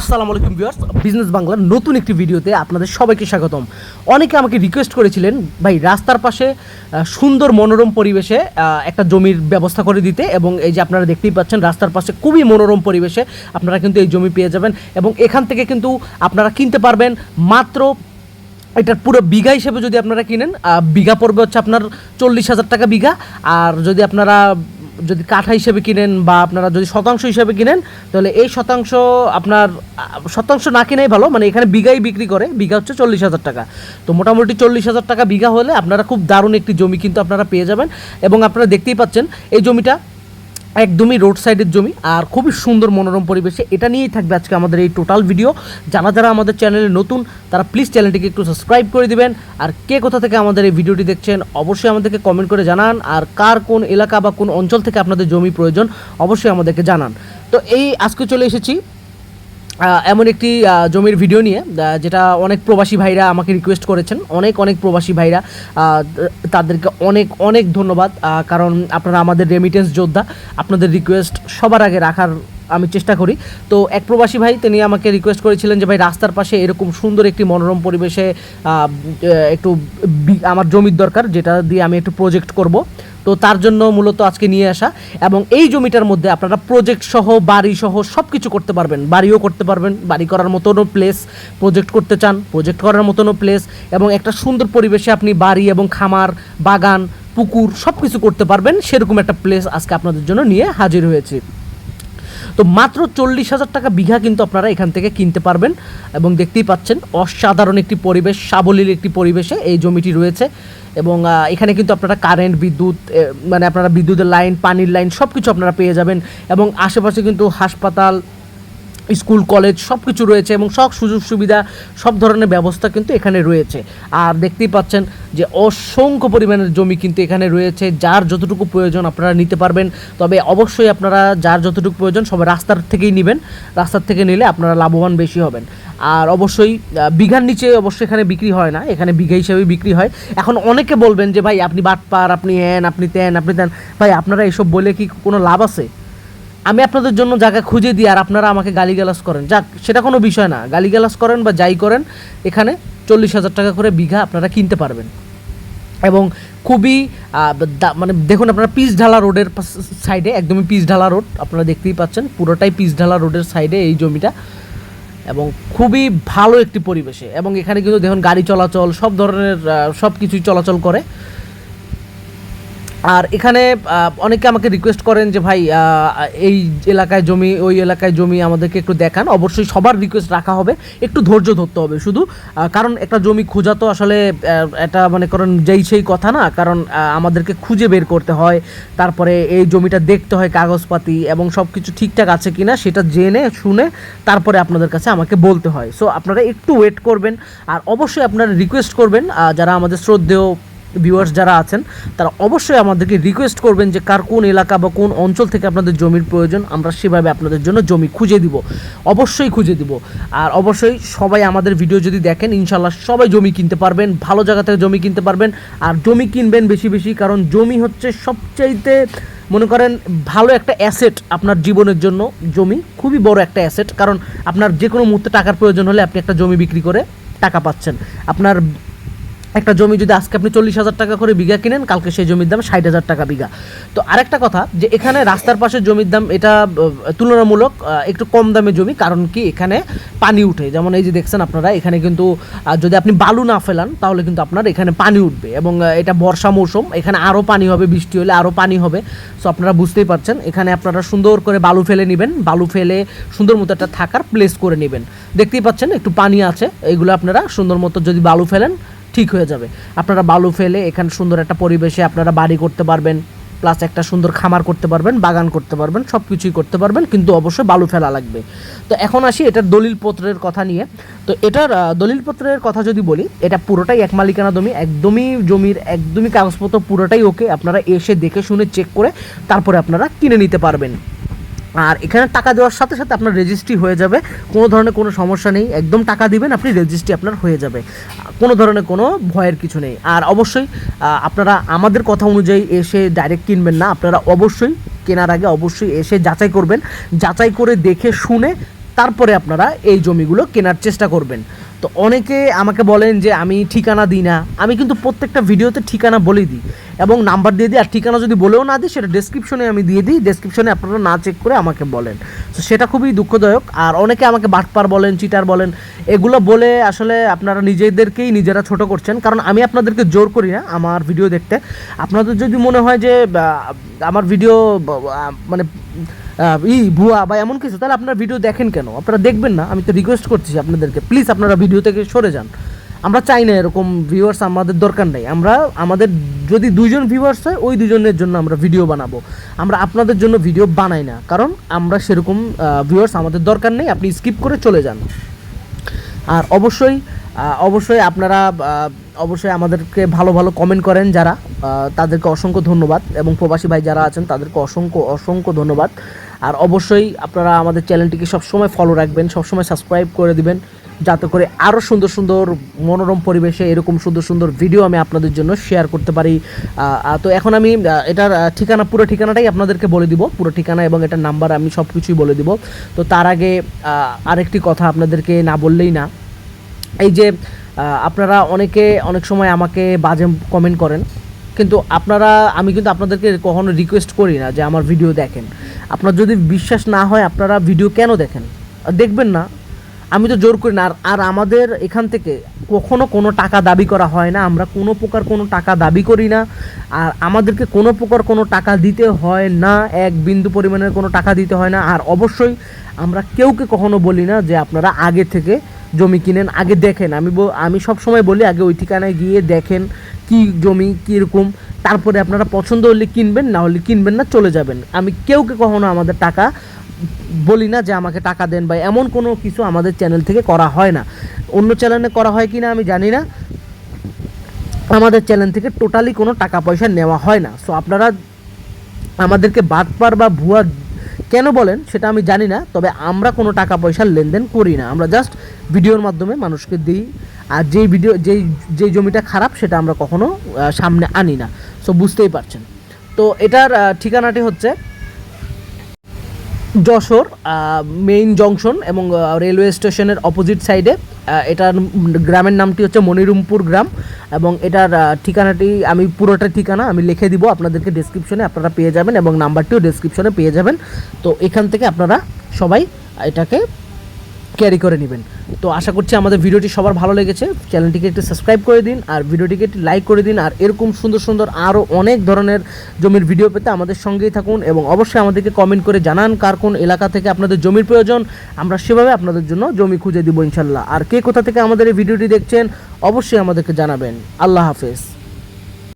আসসালামু আলাইকুম viewers, business বাংলার নতুন একটি ভিডিওতে আপনাদের সবাইকে স্বাগতম। অনেকে আমাকে রিকোয়েস্ট করেছিলেন, ভাই, রাস্তার পাশে সুন্দর মনোরম পরিবেশে একটা জমির ব্যবস্থা করে দিতে এবং এই যে আপনারা দেখতেই পাচ্ছেন, রাস্তার পাশে খুবই মনোরম পরিবেশে আপনারা কিন্তু এই জমি পেয়ে যাবেন এবং এখান থেকে কিন্তু আপনারা কিনতে পারবেন মাত্র এটার পুরো বিঘা হিসেবে যদি আপনারা কিনেন বিঘা পড়বে হচ্ছে আপনার চল্লিশ হাজার টাকা বিঘা। আর যদি আপনারা যদি কাঠা হিসেবে কিনেন বা আপনারা যদি শতাংশ হিসেবে কিনেন, তাহলে এই শতাংশ আপনার, শতাংশ না কিনেই ভালো। মানে এখানে বিঘাই বিক্রি করে, বিঘা হচ্ছে চল্লিশ হাজার টাকা। তো মোটামুটি চল্লিশ হাজার টাকা বিঘা হলে আপনারা খুব দারুণ একটি জমি কিন্তু আপনারা পেয়ে যাবেন। এবং আপনারা দেখতেই পাচ্ছেন, এই জমিটা একদমই রোড সাইডের জমি, আর খুবই সুন্দর মনোরম পরিবেশে। এটা নিয়েই থাকবে আজকে আমাদের এই টোটাল ভিডিও যারা যারা আমাদের চ্যানেলে নতুন, তারা প্লিজ চ্যানেলটিকে একটু সাবস্ক্রাইব করে দিবেন। আর কে কোথা থেকে আমাদের এই ভিডিওটি দেখছেন, অবশ্যই আমাদেরকে কমেন্ট করে জানান। আর কার কোন এলাকা বা কোন অঞ্চল থেকে আপনাদের জমি প্রয়োজন, অবশ্যই আমাদেরকে জানান। তো এই, আজকে চলে এসেছি এমন একটি জমির ভিডিও নিয়ে যেটা অনেক প্রবাসী ভাইরা আমাকে রিকোয়েস্ট করেছেন। অনেক অনেক প্রবাসী ভাইরা তাদেরকে অনেক অনেক ধন্যবাদ। কারণ আপনারা আমাদের রেমিটেন্স যোদ্ধা, আপনাদের রিকোয়েস্ট সবার আগে রাখার আমি চেষ্টা করি। তো এক প্রবাসী ভাই, তিনি আমাকে রিকোয়েস্ট করেছিলেন যে, ভাই, রাস্তার পাশে এরকম সুন্দর একটি মনোরম পরিবেশে একটু আমার জমির দরকার, যেটা দিয়ে আমি একটু প্রজেক্ট করব। তো তার জন্য মূলত আজকে নিয়ে আসা এবং এই জমিটার মধ্যে আপনারা প্রজেক্ট সহ, বাড়ি সহ সব কিছু করতে পারবেন। বাড়িও করতে পারবেন, বাড়ি করার মতনও প্লেস প্রজেক্ট করতে চান প্রজেক্ট করার মতনও প্লেস এবং একটা সুন্দর পরিবেশে আপনি বাড়ি এবং খামার, বাগান, পুকুর সব কিছু করতে পারবেন। সেরকম একটা প্লেস আজকে আপনাদের জন্য নিয়ে হাজির হয়েছি। তো মাত্র চল্লিশ হাজার টাকা বিঘা কিন্তু আপনারা এখান থেকে কিনতে পারবেন এবং দেখতেই পাচ্ছেন, অসাধারণ একটি পরিবেশ, সাবলীল একটি পরিবেশে এই জমিটি রয়েছে এবং এখানে কিন্তু আপনারা কারেন্ট বিদ্যুৎ মানে আপনারা বিদ্যুতের লাইন পানির লাইন সব কিছু আপনারা পেয়ে যাবেন এবং আশেপাশে কিন্তু হাসপাতাল স্কুল, কলেজ সব কিছু রয়েছে এবং সব সুযোগ সুবিধা, সব ধরনের ব্যবস্থা কিন্তু এখানে রয়েছে। আর দেখতেই পাচ্ছেন যে অসংখ্য পরিমাণের জমি কিন্তু এখানে রয়েছে, যার যতটুকু প্রয়োজন আপনারা নিতে পারবেন। তবে অবশ্যই আপনারা যার যতটুকু প্রয়োজন সবাই রাস্তার থেকেই নেবেন। রাস্তার থেকে নিলে আপনারা লাভবান বেশি হবেন। আর অবশ্যই বিঘার নিচে অবশ্যই এখানে বিক্রি হয় না, এখানে বিঘা হিসেবে বিক্রি হয়। এখন অনেকে বলবেন যে, ভাই, আপনি বাটপার, আপনি হ্যান আপনি তেন আপনি তেন। ভাই, আপনারা এসব বলে কি কোনো লাভ আছে? আমি আপনাদের জন্য জায়গা খুঁজে দিই আর আপনারা আমাকে গালিগালাজ করেন। যাক, সেটা কোনো বিষয় না। গালিগালাজ করেন বা যাই করেন, এখানে চল্লিশ হাজার টাকা করে বিঘা আপনারা কিনতে পারবেন। এবং খুবই মানে দেখুন আপনারা পিচ ঢালা রোডের সাইডে, একদমই পিচ ঢালা রোড, আপনারা দেখতেই পাচ্ছেন, পুরোটাই পিচ ঢালা রোডের সাইডে এই জমিটা। এবং খুবই ভালো একটি পরিবেশে। এবং এখানে কিন্তু দেখুন গাড়ি চলাচল, সব ধরনের সব কিছুই চলাচল করে। আর এখানে অনেকে আমাকে রিকোয়েস্ট করেন যে, ভাই এই এলাকায় জমি, ওই এলাকায় জমি আমাদেরকে একটু দেখান। অবশ্যই সবার রিকোয়েস্ট রাখা হবে। একটু ধৈর্য ধরতে হবে শুধু কারণ একটা জমি খোঁজা তো আসলে এটা মানে করেন যেই সেই কথা না। কারণ আমাদেরকে খুঁজে বের করতে হয়, তারপরে এই জমিটা দেখতে হয় কাগজপাতি এবং সব কিছু ঠিকঠাক আছে কিনা সেটা জেনে, শুনে তারপরে আপনাদের কাছে আমাকে বলতে হয়। সো আপনারা একটু ওয়েট করবেন, আর অবশ্যই আপনারা রিকোয়েস্ট করবেন যারা আমাদের শ্রদ্ধেয় ভিউয়ার্স যারা আছেন, তারা অবশ্যই আমাদেরকে রিকোয়েস্ট করবেন যে কার কোন এলাকা বা কোন অঞ্চল থেকে আপনাদের জমির প্রয়োজন, আমরা সেভাবে আপনাদের জন্য জমি খুঁজে দিব, অবশ্যই খুঁজে দিব। আর অবশ্যই সবাই আমাদের ভিডিও যদি দেখেন ইনশাল্লাহ সবাই জমি কিনতে পারবেন, ভালো জায়গা থেকে জমি কিনতে পারবেন, আর জমি কিনবেন বেশি বেশি, কারণ জমি হচ্ছে সবচাইতে, মনে করেন, ভালো একটা অ্যাসেট আপনার জীবনের জন্য। জমি খুবই বড় একটা অ্যাসেট কারণ আপনার যে কোনো মুহূর্তে টাকার প্রয়োজন হলে আপনি একটা জমি বিক্রি করে টাকা পাচ্ছেন। আপনার একটা জমি যদি আজকে আপনি চল্লিশ হাজার টাকা করে বিঘা কিনেন, কালকে সেই জমির দাম ষাট হাজার টাকা বিঘা। তো আরেকটা কথা যে এখানে রাস্তার পাশে জমির দাম এটা তুলনামূলক একটু কম দামে জমি, কারণ কি এখানে পানি উঠে। যেমন এই যে দেখছেন আপনারা, এখানে কিন্তু যদি আপনি বালু না ফেলান, তাহলে কিন্তু আপনার এখানে পানি উঠবে এবং এটা বর্ষা মৌসুম, এখানে আরও পানি হবে, বৃষ্টি হলে আরও পানি হবে। সো আপনারা বুঝতেই পারছেন, এখানে আপনারা সুন্দর করে বালু ফেলে নেবেন, বালু ফেলে সুন্দর মতো একটা থাকার প্লেস করে নেবেন। দেখতেই পাচ্ছেন, একটু পানি আছে এইগুলো আপনারা সুন্দর মতো যদি বালু ফেলেন ঠিক হয়ে যাবে। আপনারা বালু ফেলে এখানে সুন্দর একটা পরিবেশে আপনারা বাড়ি করতে পারবেন প্লাস একটা সুন্দর খামার করতে পারবেন, বাগান করতে পারবেন সব কিছুই করতে পারবেন, কিন্তু অবশ্যই বালু ফেলা লাগবে। তো এখন আসি এটার দলিলপত্রের কথা নিয়ে। তো এটার দলিলপত্রের কথা যদি বলি, এটা পুরোটাই এক মালিকানা জমি একদমই জমির, একদমই কাগজপত্র পুরোটাই ওকে আপনারা এসে দেখে শুনে চেক করে তারপরে আপনারা কিনে নিতে পারবেন। আর এখানে টাকা দেওয়ার সাথে সাথে আপনার রেজিস্ট্রি হয়ে যাবে। কোনো ধরনের কোনো সমস্যা নেই। একদম টাকা দিবেন, আপনি রেজিস্ট্রি আপনার হয়ে যাবে। কোনো ধরনের কোনো ভয়ের কিছু নেই। আর অবশ্যই আপনারা আমাদের কথা অনুযায়ী এসে ডাইরেক্ট কিনবেন না। আপনারা অবশ্যই কেনার আগে অবশ্যই এসে যাচাই করবেন। যাচাই করে দেখে শুনে তারপরে আপনারা এই জমিগুলো কেনার চেষ্টা করবেন। তো অনেকে আমাকে বলেন যে আমি ঠিকানা দিই না। আমি কিন্তু প্রত্যেকটা ভিডিওতে ঠিকানা বলে দিই এবং নাম্বার দিয়ে দিই, আর ঠিকানা যদি বলেও না দিই, সেটা ডেসক্রিপশনে আমি দিয়ে দিই। ডেসক্রিপশনে আপনারা না চেক করে আমাকে বলেন। তো সেটা খুবই দুঃখদায়ক। আর অনেকে আমাকে বাটপার বলেন চিটার বলেন, এগুলো বলে আসলে আপনারা নিজেদেরকেই নিজেরা ছোট করছেন। কারণ আমি আপনাদেরকে জোর করি না আমার ভিডিও দেখতে। আপনাদের যদি মনে হয় যে আমার ভিডিও মানে ই, ভুয়া বা এমন কিছু, তাহলে আপনারা ভিডিও দেখেন কেন? আপনারা দেখবেন না, আমি তো রিকোয়েস্ট করছি আপনাদেরকে। প্লিজ আপনারা ভিডিও থেকে সরে যান। আমরা চাই না এরকম ভিউয়ার্স আমাদের দরকার নেই। আমরা, আমাদের যদি দুজন ভিউয়ার্স হয়, ওই দুজনের জন্য আমরা ভিডিও বানাবো। আমরা আপনাদের জন্য ভিডিও বানাই না। কারণ আমরা সেরকম ভিউয়ার্স আমাদের দরকার নেই। আপনি স্কিপ করে চলে যান। আর অবশ্যই অবশ্যই আপনারা অবশ্যই আমাদেরকে ভালো ভালো কমেন্ট করেন যারা। তাদেরকে অসংখ্য ধন্যবাদ। এবং প্রবাসী ভাই যারা আছেন, তাদেরকে অসংখ্য অসংখ্য ধন্যবাদ। আর অবশ্যই আপনারা আমাদের চ্যানেলটিকে সবসময় ফলো রাখবেন, সবসময় সাবস্ক্রাইব করে দিবেন, যাতে করে আরও সুন্দর সুন্দর মনোরম পরিবেশে এরকম সুন্দর সুন্দর ভিডিও আমি আপনাদের জন্য শেয়ার করতে পারি। তো এখন আমি এটার ঠিকানা, পুরো ঠিকানাটাই আপনাদেরকে বলে দিব, পুরো ঠিকানা এবং এটার নাম্বার আমি সব কিছুই বলে দিব। তো তার আগে আরেকটি কথা আপনাদেরকে না বললেই না। এই যে আপনারা অনেকে, অনেক সময় আমাকে বাজে কমেন্ট করেন। কিন্তু আপনারা, আমি কিন্তু আপনাদেরকে কখনো রিকোয়েস্ট করি না যে আমার ভিডিও দেখেন। আপনার যদি বিশ্বাস না হয়, আপনারা ভিডিও কেন দেখেন? দেখবেন না। আমি তো জোর করি না। আর আর আমাদের এখান থেকে কখনো কোনো টাকা দাবি করা হয় না। আমরা কোনো প্রকার কোনো টাকা দাবি করি না। আর আমাদেরকে কোনো প্রকার কোনো টাকা দিতে হয় না। এক বিন্দু পরিমাণের কোনো টাকা দিতে হয় না। আর অবশ্যই আমরা কেউকে কখনো বলি না যে আপনারা আগে থেকে জমি কিনেন, আগে দেখেন। আমি আমি সব সময় বলি, আগে ওই ঠিকানায় গিয়ে দেখেন কি জমি কীরকম। তারপরে আপনারা পছন্দ হলে কিনবেন, না হলে কিনবেন না, চলে যাবেন। আমি কেউকে কখনো আমাদের টাকা বলি না যে আমাকে টাকা দেন বা এমন কোনো কিছু আমাদের চ্যানেল থেকে করা হয় না। অন্য চ্যানেলে করা হয় কি না আমি জানি না। আমাদের চ্যানেল থেকে টোটালি কোনো টাকা পয়সা নেওয়া হয় না। সো আপনারা আমাদেরকে বাটপার বা ভুয়া কেন বলেন সেটা আমি জানি না, তবে আমরা কোনো টাকা পয়সার লেনদেন করি না। আমরা জাস্ট ভিডিওর মাধ্যমে মানুষকে দিই, আর যেই ভিডিও, যেই যেই জমিটা খারাপ সেটা আমরা কখনো সামনে আনি না। সো বুঝতেই পারছেন। তো এটার ঠিকানাটি হচ্ছে যশোর মেইন জংশন এবং রেলওয়ে স্টেশনের অপোজিট সাইডে এটার গ্রামের নামটি হচ্ছে মনিরুমপুর গ্রাম এবং এটার ঠিকানাটি আমি পুরোটা ঠিকানা আমি লিখে দিব আপনাদেরকে ডিসক্রিপশনে আপনারা পেয়ে যাবেন এবং নাম্বারটিও ডিসক্রিপশনে পেয়ে যাবেন। তো এখান থেকে আপনারা সবাই এটাকে ক্যারি করে নেবেন। তো আশা করছি আমাদের ভিডিওটি সবার ভালো লেগেছে। চ্যানেলটিকে একটু সাবস্ক্রাইব করে দিন আর ভিডিওটিকে একটু লাইক করে দিন আর এরকম সুন্দর সুন্দর আরও অনেক ধরনের জমির ভিডিও পেতে আমাদের সঙ্গেই থাকুন এবং অবশ্যই আমাদেরকে কমেন্ট করে জানান কার কোন এলাকা থেকে আপনাদের জমির প্রয়োজন। আমরা সেভাবে আপনাদের জন্য জমি খুঁজে দিব ইনশাল্লাহ। আর কে কোথা থেকে আমাদের এই ভিডিওটি দেখছেন, অবশ্যই আমাদেরকে জানাবেন। আল্লাহ হাফেজ।